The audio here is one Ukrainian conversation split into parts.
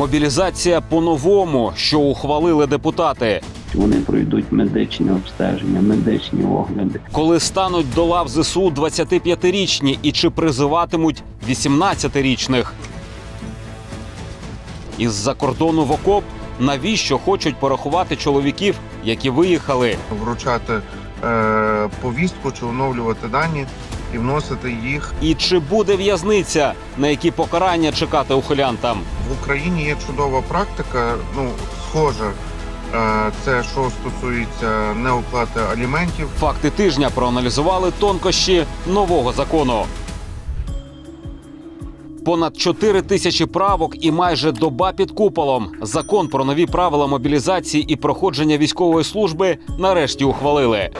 Мобілізація по-новому, що ухвалили депутати. Вони пройдуть медичне обстеження, медичні огляди. Коли стануть до лав ЗСУ 25-річні і чи призиватимуть 18-річних? Із-за кордону в окоп навіщо хочуть порахувати чоловіків, які виїхали? вручати е, повістку чи оновлювати дані і вносити їх І чи буде в'язниця, на які покарання чекати ухилянтам? в Україні. Є чудова практика. Ну схоже, е, це що стосується неоплати аліментів. Факти тижня проаналізували тонкощі нового закону. Понад 4 тисячі правок і майже доба під куполом. Закон про нові правила мобілізації і проходження військової служби нарешті ухвалили.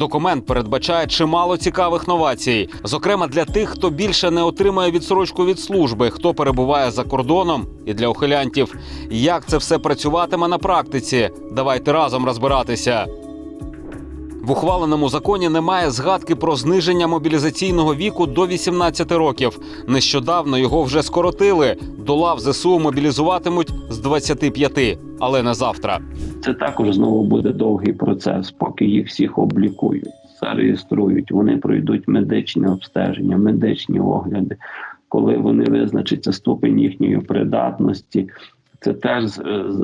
Документ передбачає чимало цікавих новацій, зокрема для тих, хто більше не отримує відсрочку від служби, хто перебуває за кордоном, і для ухилянтів. Як це все працюватиме на практиці? Давайте разом розбиратися. В ухваленому законі немає згадки про зниження мобілізаційного віку до 18 років. Нещодавно його вже скоротили. До лав ЗСУ мобілізуватимуть з 25, але не завтра. Це також знову буде довгий процес, поки їх всіх облікують, зареєструють. Вони пройдуть медичне обстеження, медичні огляди. Коли вони визначаться ступень їхньої придатності, це теж з-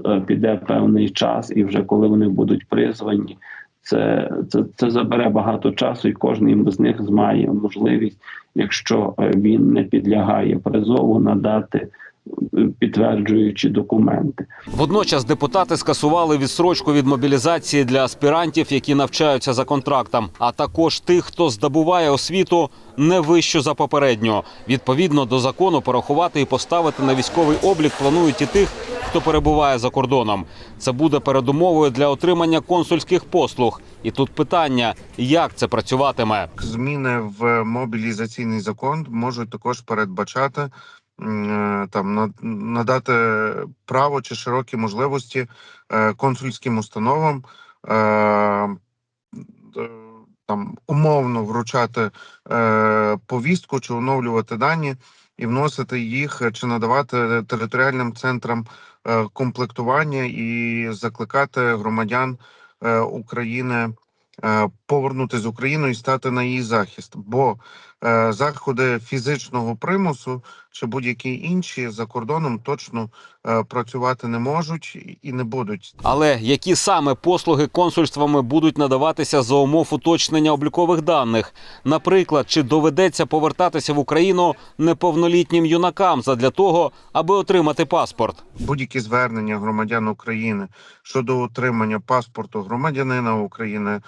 е, піде певний час, і вже коли вони будуть призвані, це, це, це забере багато часу, і кожен з них має можливість, якщо е, він не підлягає призову, надати е, підтверджуючі документи. Водночас депутати скасували відсрочку від мобілізації для аспірантів, які навчаються за контрактом, а також тих, хто здобуває освіту не вищу за попередню. Відповідно до закону порахувати і поставити на військовий облік планують і тих, хто перебуває за кордоном. Це буде передумовою для отримання консульських послуг. І тут питання: як це працюватиме? Зміни в мобілізаційний закон можуть також передбачати там надати право чи широкі можливості е, консульським установам е, е, там умовно вручати е, повістку чи оновлювати дані і вносити їх е, чи надавати територіальним центрам е, комплектування і закликати громадян е, України е, повернути з України і стати на її захист. Бо е, заходи фізичного примусу чи будь-які інші за кордоном точно е, працювати не можуть і не будуть. Але які саме послуги консульствами будуть надаватися за умов уточнення облікових даних? Наприклад, чи доведеться повертатися в Україну неповнолітнім юнакам задля того, аби отримати паспорт? Будь-які звернення громадян України щодо отримання паспорту громадянина України.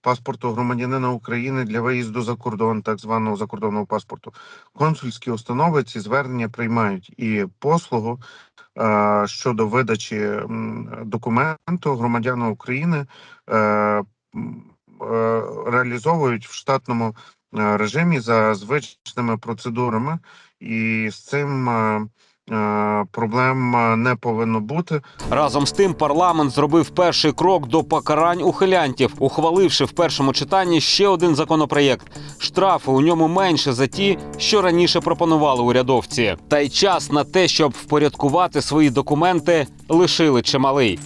Паспорту громадянина України для виїзду за кордон, так званого закордонного паспорту, консульські установи ці звернення приймають і послугу е, щодо видачі документу громадяна України е, е, реалізовують в штатному е, режимі за звичними процедурами, і з цим е, проблем е, не повинно бути. Разом з тим, парламент зробив перший крок до покарань ухилянтів, ухваливши в першому читанні ще один законопроєкт. Штрафи у ньому менше за ті, що раніше пропонували урядовці. Та й час на те, щоб впорядкувати свої документи, лишили чималий.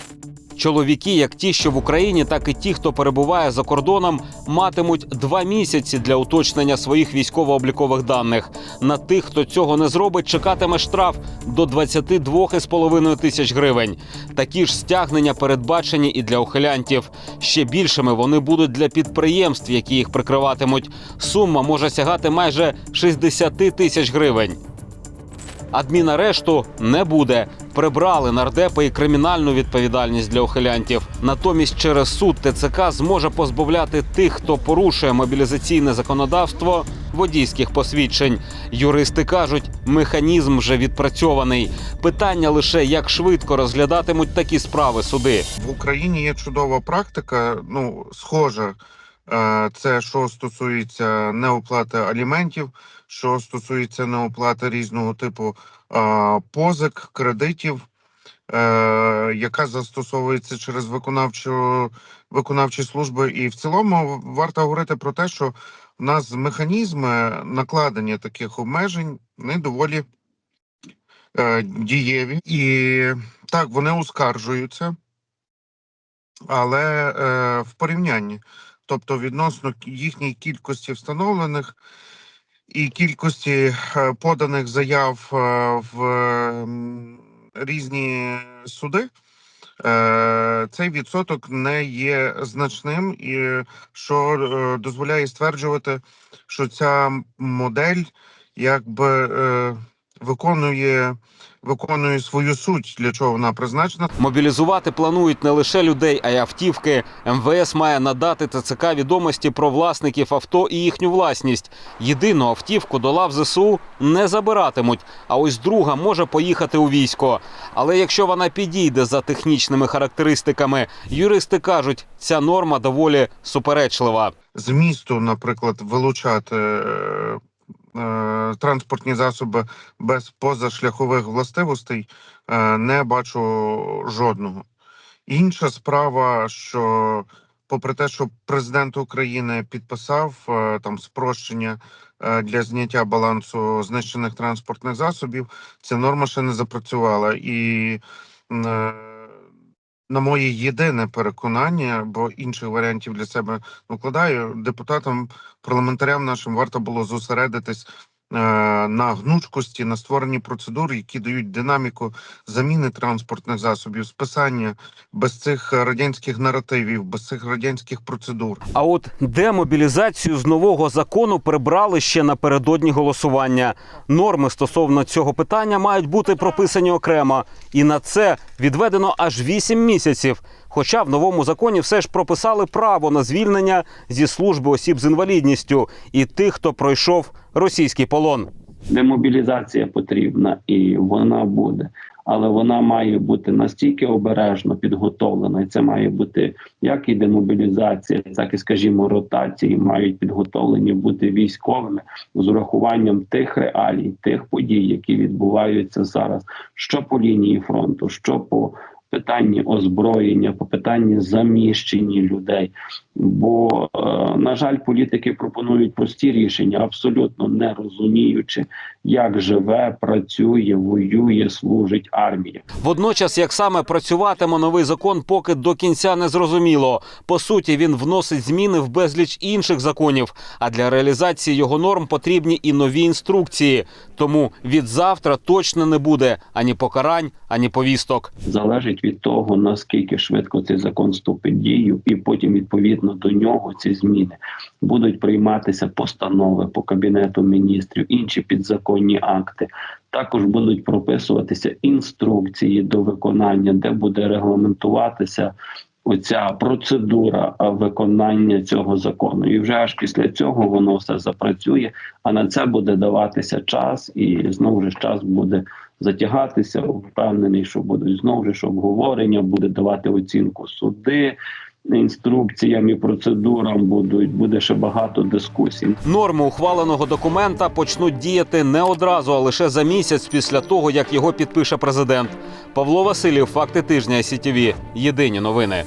Чоловіки, як ті, що в Україні, так і ті, хто перебуває за кордоном, матимуть два місяці для уточнення своїх військово-облікових даних. На тих, хто цього не зробить, чекатиме штраф до 22,5 тисяч гривень. Такі ж стягнення передбачені і для ухилянтів. Ще більшими вони будуть для підприємств, які їх прикриватимуть. Сума може сягати майже 60 тисяч гривень. Адмінарешту не буде. Прибрали нардепи і кримінальну відповідальність для ухилянтів. Натомість через суд ТЦК зможе позбавляти тих, хто порушує мобілізаційне законодавство, водійських посвідчень. Юристи кажуть, механізм вже відпрацьований. Питання лише як швидко розглядатимуть такі справи суди. В Україні є чудова практика. Ну, схожа, це що стосується неоплати аліментів, що стосується неоплати різного типу е, позик, кредитів, е, яка застосовується через виконавчу виконавчі служби. І в цілому варто говорити про те, що у нас механізми накладення таких обмежень вони доволі е, дієві. І так, вони оскаржуються, але е, в порівнянні, тобто відносно їхньої кількості встановлених і кількості е, поданих заяв е, в різні суди. Е, Цей відсоток не є значним, і що дозволяє стверджувати, що ця модель якби виконує, виконує свою суть, для чого вона призначена. Мобілізувати планують не лише людей, а й автівки. МВС має надати ТЦК відомості про власників авто і їхню власність. Єдину автівку до лав ЗСУ не забиратимуть. А ось друга може поїхати у військо. Але якщо вона підійде за технічними характеристиками, юристи кажуть, ця норма доволі суперечлива. з місту, наприклад, вилучати е, е, транспортні засоби без позашляхових властивостей, е, не бачу жодного. Інша справа, що попри те, що президент України підписав е, там спрощення е, для зняття балансу знищених транспортних засобів, ця норма ще не запрацювала. І на моє єдине переконання, бо інших варіантів для себе вкладаю, депутатам, парламентарям нашим варто було зосередитись на гнучкості, на створенні процедур, які дають динаміку заміни транспортних засобів, списання без цих радянських наративів, без цих радянських процедур. А от демобілізацію з нового закону прибрали ще напередодні голосування. Норми стосовно цього питання мають бути прописані окремо, і на це відведено аж 8 місяців. Хоча в новому законі все ж прописали право на звільнення зі служби осіб з інвалідністю і тих, хто пройшов російський полон. Демобілізація потрібна і вона буде, але вона має бути настільки обережно підготовлена. І це має бути як і демобілізація, так і, скажімо, ротації мають підготовлені бути військовими з урахуванням тих реалій, тих подій, які відбуваються зараз, що по лінії фронту, що по питанні озброєння, по питанні заміщення людей. Бо, е, на жаль, політики пропонують прості рішення, абсолютно не розуміючи, як живе, працює, воює, служить армія. Водночас, як саме працюватиме новий закон, поки до кінця не зрозуміло. По суті, він вносить зміни в безліч інших законів. А для реалізації його норм потрібні і нові інструкції. Тому від завтра точно не буде ані покарань, ані повісток. залежить від того наскільки швидко цей закон вступить в дію, і потім відповідно до нього ці зміни будуть прийматися постанови по кабінету міністрів, інші підзаконні акти. Також будуть прописуватися інструкції до виконання, де буде регламентуватися. Оця процедура виконання цього закону, і вже аж після цього воно все запрацює. А на це буде даватися час, і знову ж час буде затягатися. Впевнений, що будуть знову ж обговорення, буде давати оцінку суди. Інструкціям і процедурам будуть буде ще багато дискусій. Норми ухваленого документа почнуть діяти не одразу, а лише за місяць після того, як його підпише президент. Павло Васильєв, факти тижня СІТІВІ. Єдині новини.